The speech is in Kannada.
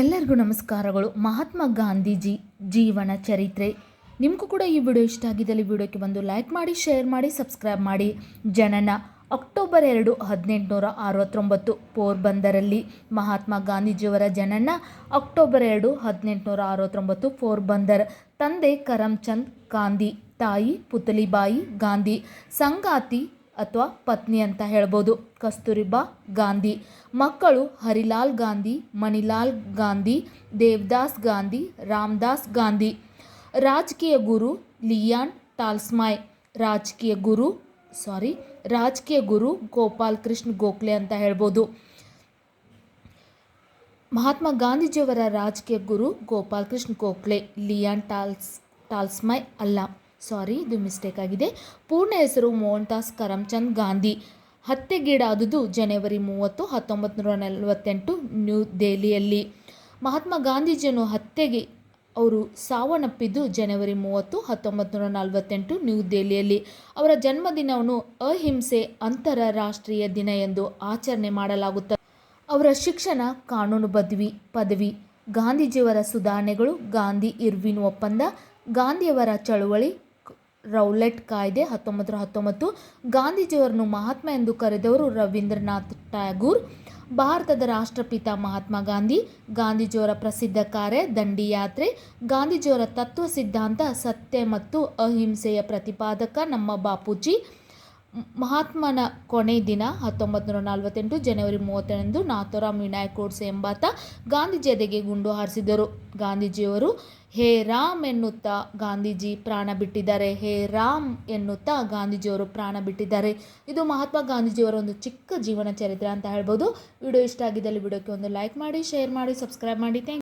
ಎಲ್ಲರಿಗೂ ನಮಸ್ಕಾರಗಳು. ಮಹಾತ್ಮ ಗಾಂಧೀಜಿ ಜೀವನ ಚರಿತ್ರೆ. ನಿಮಗೂ ಕೂಡ ಈ ವಿಡಿಯೋ ಇಷ್ಟ ಆಗಿದ್ದಲ್ಲಿ ವಿಡಿಯೋಕ್ಕೆ ಬಂದು ಲೈಕ್ ಮಾಡಿ, ಶೇರ್ ಮಾಡಿ, ಸಬ್ಸ್ಕ್ರೈಬ್ ಮಾಡಿ. ಜನನ ಅಕ್ಟೋಬರ್ ಎರಡು ಹದಿನೆಂಟುನೂರ ಅರವತ್ತೊಂಬತ್ತು ಪೋರ್ಬಂದರಲ್ಲಿ ಮಹಾತ್ಮ ಗಾಂಧೀಜಿಯವರ ಜನನ ಅಕ್ಟೋಬರ್ ಎರಡು ಹದಿನೆಂಟುನೂರ ಅರವತ್ತೊಂಬತ್ತು ಪೋರ್ಬಂದರ್. ತಂದೆ ಕರಮ್ಚಂದ್ ಗಾಂಧಿ, ತಾಯಿ ಪುತಲಿಬಾಯಿ ಗಾಂಧಿ, ಸಂಗಾತಿ ಅಥವಾ ಪತ್ನಿ ಅಂತ ಹೇಳ್ಬೋದು. ಕಸ್ತೂರಿಬಾ ಗಾಂಧಿ. ಮಕ್ಕಳು ಹರಿಲಾಲ್ ಗಾಂಧಿ, ಮಣಿಲಾಲ್ ಗಾಂಧಿ, ದೇವದಾಸ್ ಗಾಂಧಿ, ರಾಮದಾಸ್ ಗಾಂಧಿ. ರಾಜಕೀಯ ಗುರು ಲಿಯಾನ್ ಟಾಲ್ಸ್ಮಾಯ್. ರಾಜಕೀಯ ಗುರು, ಸಾರಿ, ರಾಜಕೀಯ ಗುರು ಗೋಪಾಲ್ ಕೃಷ್ಣ ಗೋಖಲೆ ಅಂತ ಹೇಳ್ಬೋದು. ಮಹಾತ್ಮ ಗಾಂಧೀಜಿಯವರ ರಾಜಕೀಯ ಗುರು ಗೋಪಾಲ್ ಕೃಷ್ಣ ಗೋಖಲೆ, ಲಿಯಾನ್ ಟಾಲ್ಸ್ ಟಾಲ್ಸ್ಮೈ ಅಲ್ಲ. ಸಾರಿ, ಇದು ಮಿಸ್ಟೇಕ್ ಆಗಿದೆ. ಪೂರ್ಣ ಹೆಸರು ಮೋಹನ್ದಾಸ್ ಕರಮ್ಚಂದ್ ಗಾಂಧಿ. ಹತ್ಯೆಗೀಡಾದುದು ಜನವರಿ ಮೂವತ್ತು ಹತ್ತೊಂಬತ್ತು ನೂರ ನಲವತ್ತೆಂಟು, ನ್ಯೂ ದೆಹಲಿಯಲ್ಲಿ. ಮಹಾತ್ಮ ಗಾಂಧೀಜಿಯನ್ನು ಹತ್ಯೆಗೆ ಅವರು ಸಾವನ್ನಪ್ಪಿದ್ದು ಜನವರಿ ಮೂವತ್ತು ಹತ್ತೊಂಬತ್ತು ನೂರ ನಲವತ್ತೆಂಟು, ನ್ಯೂ ದೆಹಲಿಯಲ್ಲಿ. ಅವರ ಜನ್ಮದಿನವನ್ನು ಅಹಿಂಸೆ ಅಂತಾರಾಷ್ಟ್ರೀಯ ದಿನ ಎಂದು ಆಚರಣೆ ಮಾಡಲಾಗುತ್ತದೆ ಅವರ ಶಿಕ್ಷಣ, ಕಾನೂನು ಪದವಿ ಪದವಿ, ಗಾಂಧೀಜಿಯವರ ಸುಧಾರಣೆಗಳು, ಗಾಂಧಿ ಇರ್ವಿನ್ ಒಪ್ಪಂದ, ಗಾಂಧಿಯವರ ಚಳುವಳಿ ರೌಲೆಟ್ ಕಾಯ್ದೆ ಹತ್ತೊಂಬತ್ತು ಹತ್ತೊಂಬತ್ತು ಗಾಂಧೀಜಿಯವರನ್ನು ಮಹಾತ್ಮ ಎಂದು ಕರೆದವರು ರವೀಂದ್ರನಾಥ್ ಟ್ಯಾಗೂರ್. ಭಾರತದ ರಾಷ್ಟ್ರಪಿತ ಮಹಾತ್ಮ ಗಾಂಧಿ, ಗಾಂಧೀಜಿಯವರ ಪ್ರಸಿದ್ಧ ಕಾರ್ಯ ದಂಡಿ ಯಾತ್ರೆ ಗಾಂಧೀಜಿಯವರ ತತ್ವ ಸಿದ್ಧಾಂತ ಸತ್ಯ ಮತ್ತು ಅಹಿಂಸೆಯ ಪ್ರತಿಪಾದಕ ನಮ್ಮ ಬಾಪೂಜಿ ಮಹಾತ್ಮನ ಕೊನೆ ದಿನ ಹತ್ತೊಂಬತ್ತು ನೂರ ನಲವತ್ತೆಂಟು ಜನವರಿ ಮೂವತ್ತರಂದು ನಾಥೋರಾಮ್ ವಿನಾಯಕ್ ಕೋಡ್ಸೆ ಎಂಬಾತ ಗಾಂಧೀಜಿ ಎದೆಗೆ ಗುಂಡು ಹಾರಿಸಿದರು ಗಾಂಧೀಜಿಯವರು ಹೇ ರಾಮ್ ಎನ್ನುತ್ತಾ ಗಾಂಧೀಜಿ ಪ್ರಾಣ ಬಿಟ್ಟಿದ್ದಾರೆ. ಹೇ ರಾಮ್ ಎನ್ನುತ್ತಾ ಗಾಂಧೀಜಿಯವರು ಪ್ರಾಣ ಬಿಟ್ಟಿದ್ದಾರೆ. ಇದು ಮಹಾತ್ಮ ಗಾಂಧೀಜಿಯವರ ಒಂದು ಚಿಕ್ಕ ಜೀವನ ಚರಿತ್ರೆ ಅಂತ ಹೇಳ್ಬೋದು. ವಿಡಿಯೋ ಇಷ್ಟ ಆಗಿದ್ದಲ್ಲಿ ವಿಡಿಯೋಕ್ಕೆ ಒಂದು ಲೈಕ್ ಮಾಡಿ, ಶೇರ್ ಮಾಡಿ, ಸಬ್ಸ್ಕ್ರೈಬ್ ಮಾಡಿ. ಥ್ಯಾಂಕ್